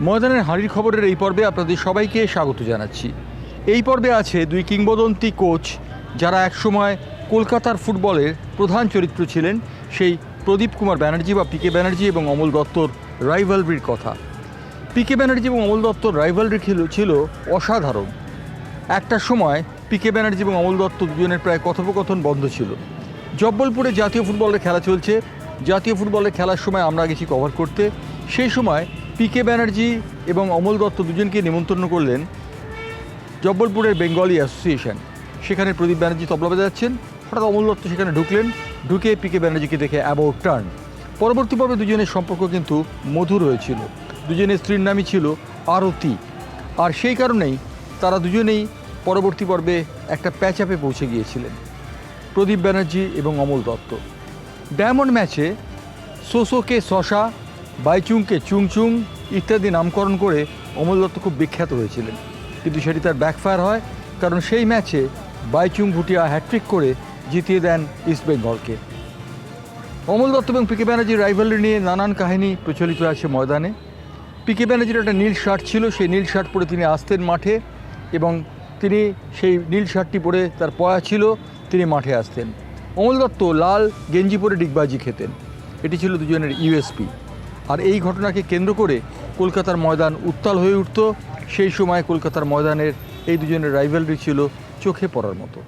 ময়দানের হাঁড়ির খবরের এই পর্বে আপনাদের সবাইকে স্বাগত জানাচ্ছি। এই পর্বে আছে দুই কিংবদন্তি কোচ যারা একসময় কলকাতার ফুটবলের প্রধান চরিত্র ছিলেন, সেই প্রদীপ কুমার ব্যানার্জি বা পিকে ব্যানার্জি এবং অমল দত্তর রাইভালরির কথা। পিকে ব্যানার্জি এবং অমল দত্তর রাইভালরি ছিল ছিল অসাধারণ। একটা সময় পিকে ব্যানার্জি এবং অমল দত্ত দুজনের প্রায় কথোপকথন বন্ধ ছিল। জব্বলপুরে জাতীয় ফুটবলের খেলা চলছে। জাতীয় ফুটবলের খেলার সময় আমরা গেছি কভার করতে। সেই সময় পিকে ব্যানার্জি এবং অমল দত্ত দুজনকে নিমন্ত্রণ করলেন জব্বলপুরের বেঙ্গলি অ্যাসোসিয়েশন। সেখানে প্রদীপ ব্যানার্জি তবলা বাজাচ্ছেন। হঠাৎ অমল দত্ত সেখানে ঢুকলেন, ঢুকে পিকে ব্যানার্জিকে দেখে অ্যাবাউট টার্ন পরবর্তী পর্বে দুজনের সম্পর্ক কিন্তু মধুর হয়েছিল। দুজনের স্ত্রীর নামই ছিল আরতি। আর সেই কারণেই তারা দুজনেই পরবর্তী পর্বে একটা প্যাচাপে পৌঁছে গিয়েছিলেন, প্রদীপ ব্যানার্জি এবং অমল দত্ত। ডায়মন্ড ম্যাচে সোসোকে শশা বাইচুংকে চুংচুং ইত্যাদি নামকরণ করে অমল দত্ত খুব বিখ্যাত হয়েছিলেন। কিন্তু সেটি তার ব্যাকফায়ার হয়, কারণ সেই ম্যাচে বাইচুং ভুটিয়া হ্যাট্রিক করে জিতিয়ে দেন ইস্টবেঙ্গলকে অমল দত্ত এবং পিকে ব্যানার্জির রাইভালরি নিয়ে নানান কাহিনী প্রচলিত আছে ময়দানে। পিকে ব্যানার্জির একটা নীল শার্ট ছিল, সেই নীল শার্ট পরে তিনি আসতেন মাঠে এবং তিনি সেই নীল শার্টটি পরে তার পয়া ছিল, তিনি মাঠে আসতেন। অমল দত্ত লাল গেঞ্জি পরে ডিগবাজি খেতেন। এটি ছিল দুজনের ইউএসপি আর এই ঘটনাকে কেন্দ্র করে কলকাতার ময়দান উত্তাল হয়ে উঠত। সেই সময় কলকাতার ময়দানের এই দুজনের রাইভালরি ছিল চোখে পড়ার মতো।